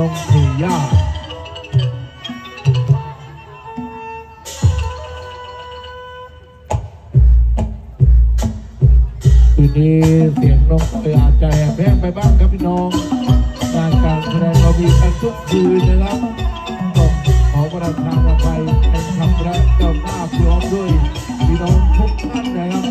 น้องเทย่าคืนนี้เสียงน้องเอยอาจจะแอบแห้งไปบ้างครับพี่น้องงานการแสดงเรามีกันทุกคืนนะครับต้องขอประทานอภัยเป็นคำและเจ้าหน้าพร้อมด้วยพี่น้องทุกท่านนะครับ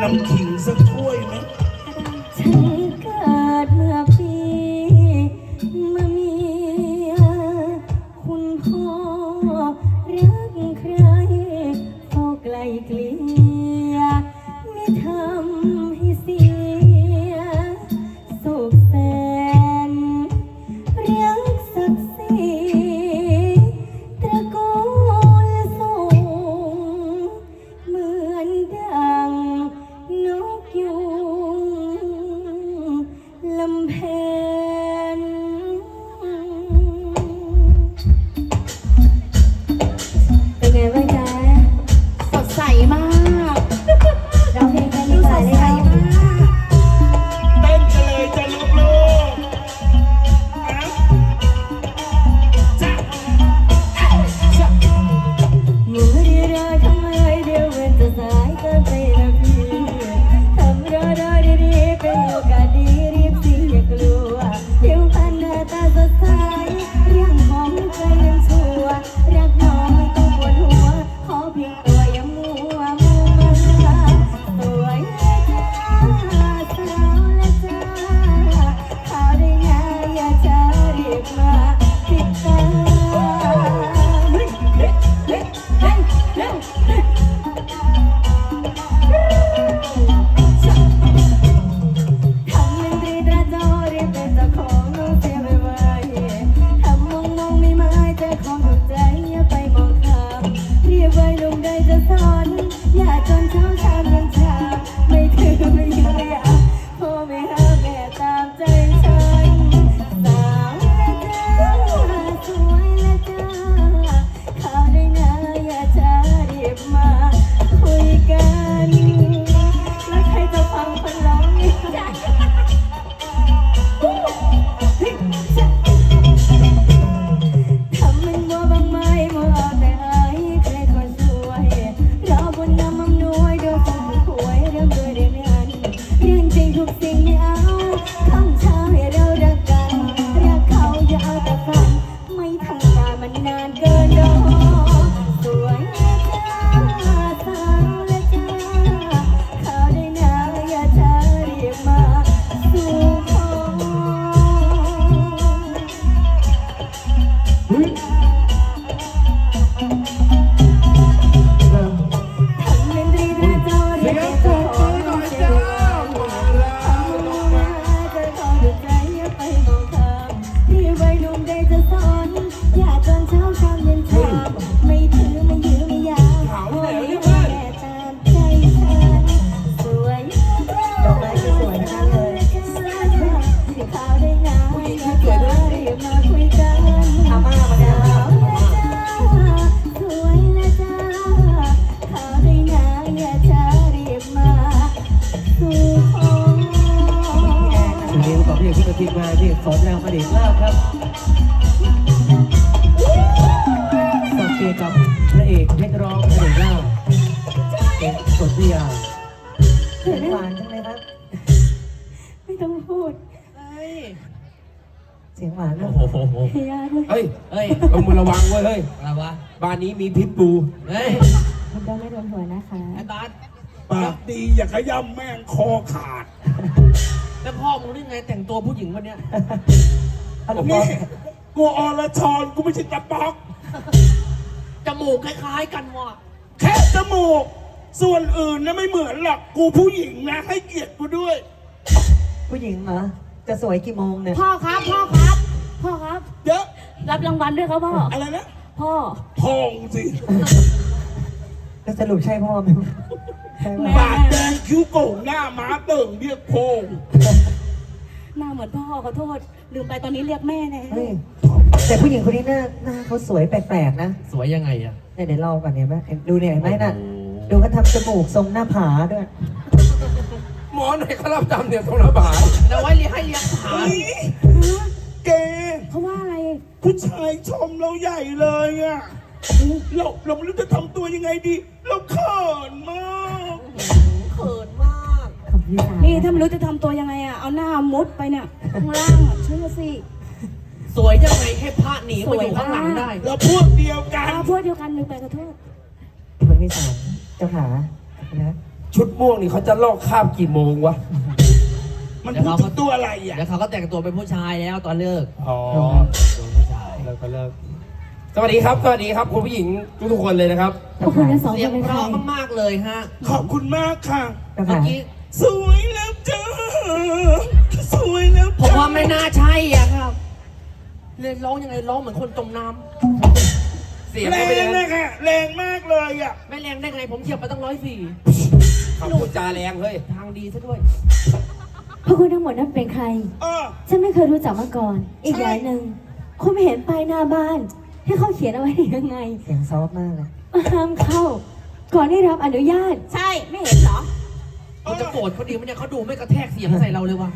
น้ำขิงสักถ้วยไหม ลำเพ ติดตา ที่มาทีมงานที่ขอแสดงความดีมากครับสับเกียกับพระเอกนักร้องพระเอกล่าเป็นสดที่ยาเสียงหวานจังเลยครับ ไม่ต้องพูดเฮ้ยเสียงหวานนะโอ้โหพยาด้วยเฮ้ยเฮ้ยต้องมือระวังเว้ยเฮ้ย อะไรวะบ้านนี้มีพิษบูเฮ้ยมันก็ไม่โดนหัวนะคะ ไอ้ตาดปากดีอย่าขย้ำแม่งคอขาดแล้วพ่อ มึงนี่ไงแต่งตัวผู้หญิงวันเนี้ยเอาลูกบอนี่ลกูอรชรกูไม่ใช่ตะป๊อก จมูกคล้าย ๆ กันว่ะแค่จมูก ส่วนอื่นนะไม่เหมือนหรอกกูผู้หญิงนะ ให้เกียรติกูด้วย ผู้หญิงเหรอจะสวยกี่โมงเนี่ย พ่อครับ พ่อครับ พ่อครับ เยอะ รับรางวัลด้วยครับพ่อ อะไรนะ พ่อพองสิแล้วสรุปใช่พ่อไหมใช่ไหม ปากแดงคิ้วโก่งหน้าม้าเติ่งเรียกโพง หน้าเหมือนพ่อขอโทษ ลืมไปตอนนี้เรียกแม่แน่เฮ้ยพแต่ผู้หญิงคนนี้หน้าหน้าเขาสวยแปลกๆนะสวยยังไงอะเนี่ยเดี๋ยวลองก่อนเนี่ยแม่ดูเนี่ยเห็นไหมน่ะโอ้โหดูเขาทำจมูกทรงหน้าผาด้วยหมอไหนเขารับจำเนี่ยตรงหน้าผาแต่ไว้เลี้ยงให้เลี้ยงผาแกเพราะว่าอะไร ผู้ชายชมเราใหญ่เลยอะเราเราไม่รู้จะทำตัวยังไงดี เราเขินมากเขินมากขอบคุณค่ะนี่ถ้าไม่รู้จะทำตัวยังไงอะเอาหน้า มุดไปเนี่ยข้างล่างอะเชื่อสิสวยยังไงให้พระหนีมาอยู่ข้างหลังได้เราพวกเดียวกัน อาพวกเดียวกันหนึ่งไปกระโทษคุณวิสารเจ้าขาขอบคุณนะชุดม่วงนี่เขาจะลอกคราบกี่โมงวะ มันพูดถึงตัวอะไรอะแล้วเขาก็แต่งตัวเป็นผู้ชายแล้วตอนเลิกอ๋อเป็นผู้ชายเลิกก็เลิก สวัสดีครับ สวัสดีครับคุณผู้หญิงทุกๆคนเลยนะครับ พวกคุณทั้งสองเสีคยงนเป็นเพใคร ราะมากๆเลยฮะขอบคุณมากค่ะ เจ้าเมื่อขากี้ สวยแล้วจ้า สวยแล้วผมจ้าว่าไม่น่าใช่อะครับเลยร้องยังไงร้องเหมือนคนจมน้เสียงแรก็เป็นงนะค่ะแรงมากเลยอะำไม่แรงได้ไง ผมเทียบไปตั้งร้อยสี่คำพูดจาแรงเฮ้ย ทางดีซะด้วย พวกคุณทั้งหมดนั้นเป็นใคร เออ ฉันไม่เคยรู้จักมาก่อน อีกอย่างหนึ่งคุณไม่เห็นป้ายหน้าบ้านให้เขาเขียนเอาไว้ยังไง เสียงซอฟต์มากเลย ห้ามเข้า ก่อนได้รับอนุญาต ใช่ ไม่เห็นเหรอมันจะโกรธเขาดีไหมเนี่ยเขาดูไม่กระแทกเสียงใส่เราเลยว่ะ